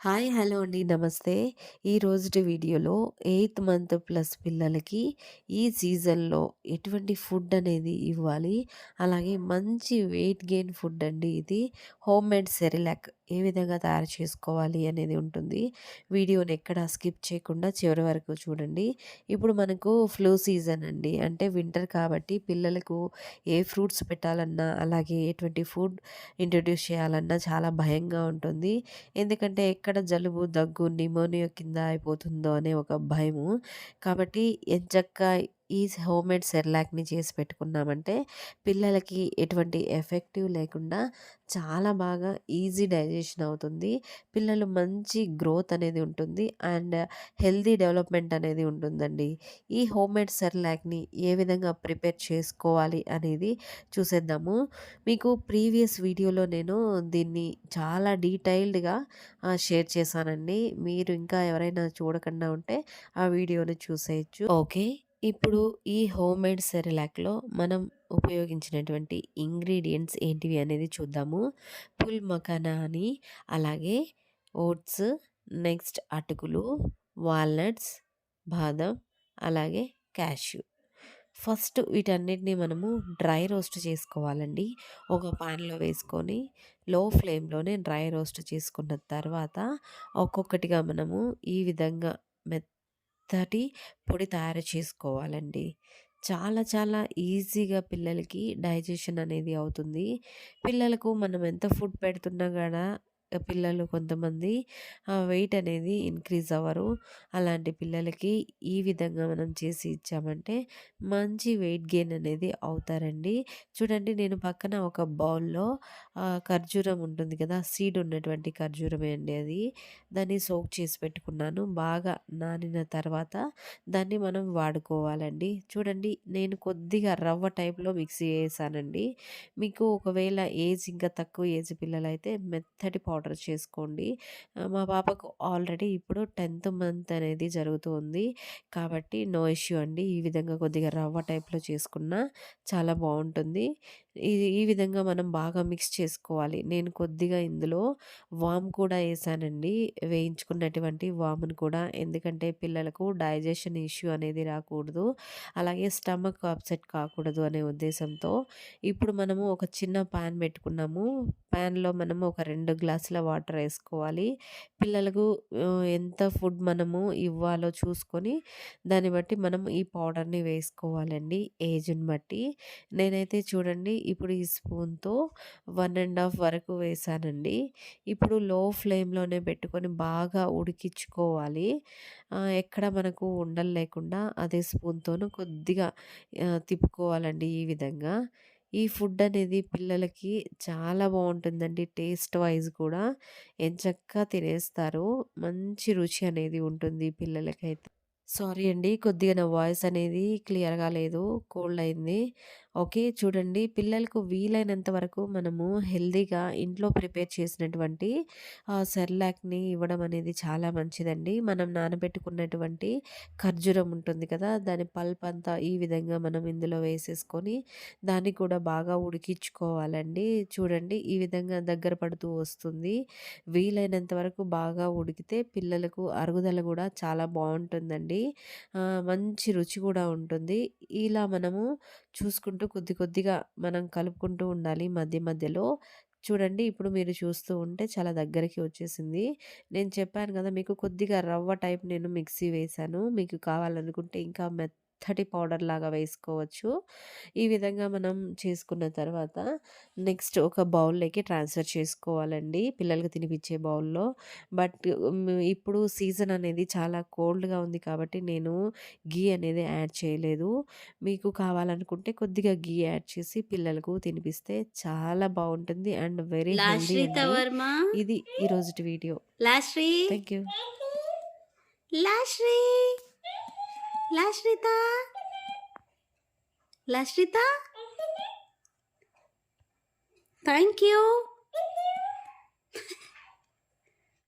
Hi! Hello అండి. నమస్తే. ఈ రోజుటి వీడియోలో ఎయిత్ మంత్ ప్లస్ పిల్లలకి ఈ సీజన్‌లో ఎటువంటి ఫుడ్ అనేది ఇవ్వాలి, అలాగే మంచి వెయిట్ గెయిన్ ఫుడ్ అండి ఇది. హోమ్ మేడ్ సెరిలాక్ ఏ విధంగా తయారు చేసుకోవాలి అనేది ఉంటుంది. వీడియోని ఎక్కడ స్కిప్ చేయకుండా చివరి వరకు చూడండి. ఇప్పుడు మనకు ఫ్లూ సీజన్ అండి. అంటే వింటర్ కాబట్టి పిల్లలకు ఏ ఫ్రూట్స్ పెట్టాలన్నా, అలాగే ఎటువంటి ఫుడ్ ఇంట్రొడ్యూస్ చేయాలన్నా చాలా భయంగా ఉంటుంది. ఎందుకంటే ఎక్కడ జలుబు, దగ్గు, నిమోనియా కింద అయిపోతుందో అనే ఒక భయము. కాబట్టి ఎంచక్కా ఈ హోమ్‌మేడ్ సెర్లాక్‌ని చేసి పెట్టుకున్నామంటే పిల్లలకి ఎటువంటి ఎఫెక్టివ్ లేకుండా చాలా బాగా ఈజీ డైజెషన్ అవుతుంది. పిల్లలు మంచి గ్రోత్ అనేది ఉంటుంది. అండ్ హెల్తీ డెవలప్‌మెంట్ అనేది ఉంటుందండి. ఈ హోమ్‌మేడ్ సెర్లాక్‌ని ఏ విధంగా ప్రిపేర్ చేసుకోవాలి అనేది చూసేద్దాము. మీకు ప్రీవియస్ వీడియోలో నేను దీన్ని చాలా డీటెయిల్డ్‌గా షేర్ చేశానండి. మీరు ఇంకా ఎవరైనా చూడకుండా ఉంటే ఆ వీడియోని చూసేయొచ్చు. ఓకే. ఇప్పుడు ఈ హోమ్‌మేడ్ సెరిలాక్‌లో మనం ఉపయోగించినటువంటి ఇంగ్రీడియంట్స్ ఏంటివి అనేది చూద్దాము. పుల్ మఖానా అని, అలాగే ఓట్స్, నెక్స్ట్ అటుకులు, వాల్నట్స్, బాదం, అలాగే క్యాష్యూ. ఫస్ట్ వీటన్నిటిని మనము డ్రై రోస్ట్ చేసుకోవాలండి. ఒక పాన్‌లో వేసుకొని లో ఫ్లేమ్‌లోనే డ్రై రోస్ట్ చేసుకున్న తర్వాత ఒక్కొక్కటిగా మనము ఈ విధంగా మెత్త మెత్తటి పొడి తయారు చేసుకోవాలండి. చాలా చాలా ఈజీగా పిల్లలకి డైజెషన్ అనేది అవుతుంది. పిల్లలకు మనం ఎంత ఫుడ్ పెడుతున్నా కూడా పిల్లలు కొంతమంది వెయిట్ అనేది ఇంక్రీజ్ అవ్వరు. అలాంటి పిల్లలకి ఈ విధంగా మనం చేసి ఇచ్చామంటే మంచి వెయిట్ గెయిన్ అనేది అవుతారండి. చూడండి నేను పక్కన ఒక బౌల్‌లో ఖర్జూరం ఉంటుంది కదా! సీడ్ ఉన్నటువంటి ఖర్జూరమే అండి అది. దాన్ని సోక్ చేసి పెట్టుకున్నాను. బాగా నానిన తర్వాత దాన్ని మనం వాడుకోవాలండి. చూడండి నేను కొద్దిగా రవ్వ టైప్‌లో మిక్సీ చేశానండి. మీకు ఒకవేళ ఏజ్ ఇంకా తక్కువ ఏజ్ పిల్లలైతే మెత్తటి పౌడర్ ఆర్డర్ చేసుకోండి. మా పాపకు ఆల్రెడీ ఇప్పుడు 10థ్ మంత్ అనేది జరుగుతూ ఉంది. కాబట్టి నో ఇష్యూ అండి. ఈ విధంగా కొద్దిగా రవ్వ టైప్‌లో చేసుకున్న చాలా బాగుంటుంది ఇది ఈ విధంగా మనం బాగా మిక్స్ చేసుకోవాలి. నేను కొద్దిగా ఇందులో వామ్ కూడా వేసానండి వేయించుకున్నటువంటి వామును కూడా. ఎందుకంటే పిల్లలకు డైజెషన్ ఇష్యూ అనేది రాకూడదు. అలాగే స్టమక్ అప్సెట్ కాకూడదు అనే ఉద్దేశంతో ఇప్పుడు మనము ఒక చిన్న ప్యాన్ పెట్టుకున్నాము. పాన్‌లో మనము ఒక రెండు గ్లాసుల వాటర్ వేసుకోవాలి పిల్లలకు ఎంత ఫుడ్ మనము ఇవ్వాలో చూసుకొని దాన్ని బట్టి మనం ఈ పౌడర్‌ని వేసుకోవాలండి ఏజ్‌ని బట్టి. నేనైతే చూడండి ఇప్పుడు ఈ స్పూన్‌తో వన్ అండ్ హాఫ్ వరకు వేసానండి ఇప్పుడు లో ఫ్లేమ్‌లోనే పెట్టుకొని బాగా ఉడికించుకోవాలి. ఎక్కడ మనకు ఉండలు లేకుండా అదే స్పూన్‌తోను కొద్దిగా తిప్పుకోవాలండి ఈ విధంగా. ఈ ఫుడ్ అనేది పిల్లలకి చాలా బాగుంటుందండి టేస్ట్ వైజ్ కూడా ఎంచక్కా తినేస్తారు. మంచి రుచి అనేది ఉంటుంది పిల్లలకైతే. సారీ అండి. కొద్దిగా నా వాయిస్ అనేది క్లియర్‌గా లేదు. కోల్డ్ అయింది. ఓకే. చూడండి పిల్లలకు వీలైనంత వరకు మనము హెల్తీగా ఇంట్లో ప్రిపేర్ చేసినటువంటి సెర్లాక్‌ని ఇవ్వడం అనేది చాలా మంచిదండి. మనం నానబెట్టుకున్నటువంటి ఖర్జూరం ఉంటుంది కదా! దాని పల్ప్ అంతా ఈ విధంగా మనం ఇందులో వేసేసుకొని దాన్ని కూడా బాగా ఉడికించుకోవాలండి. చూడండి ఈ విధంగా దగ్గర పడుతూ వస్తుంది. వీలైనంత వరకు బాగా ఉడికితే పిల్లలకు అరుగుదల కూడా చాలా బాగుంటుందండి మంచి రుచి కూడా ఉంటుంది. ఇలా మనము చూసుకుంటూ కొద్ది కొద్దిగా మనం కలుపుకుంటూ ఉండాలి మధ్య మధ్యలో. చూడండి ఇప్పుడు మీరు చూస్తూ ఉంటే చాలా దగ్గరికి వచ్చేసింది. నేను చెప్పాను కదా! మీకు కొద్దిగా రవ్వ టైప్ నేను మిక్సీ వేశాను. మీకు కావాలనుకుంటే ఇంకా మెత్త మెత్తటి పౌడర్ లాగా వేసుకోవచ్చు. ఈ విధంగా మనం చేసుకున్న తర్వాత నెక్స్ట్ ఒక బౌల్‌లోకి ట్రాన్స్‌ఫర్ చేసుకోవాలండి. పిల్లలకి తినిపించే బౌల్‌లో. బట్ ఇప్పుడు సీజన్ అనేది చాలా కోల్డ్‌గా ఉంది కాబట్టి నేను ఘీ అనేది యాడ్ చేయలేదు. మీకు కావాలనుకుంటే కొద్దిగా ఘీ యాడ్ చేసి పిల్లలకు తినిపిస్తే చాలా బావుంటుంది. అండ్ వెరీ ఇది ఈరోజుటి video. Thank you. లాశ్రీ Lashritha Lashritha thank you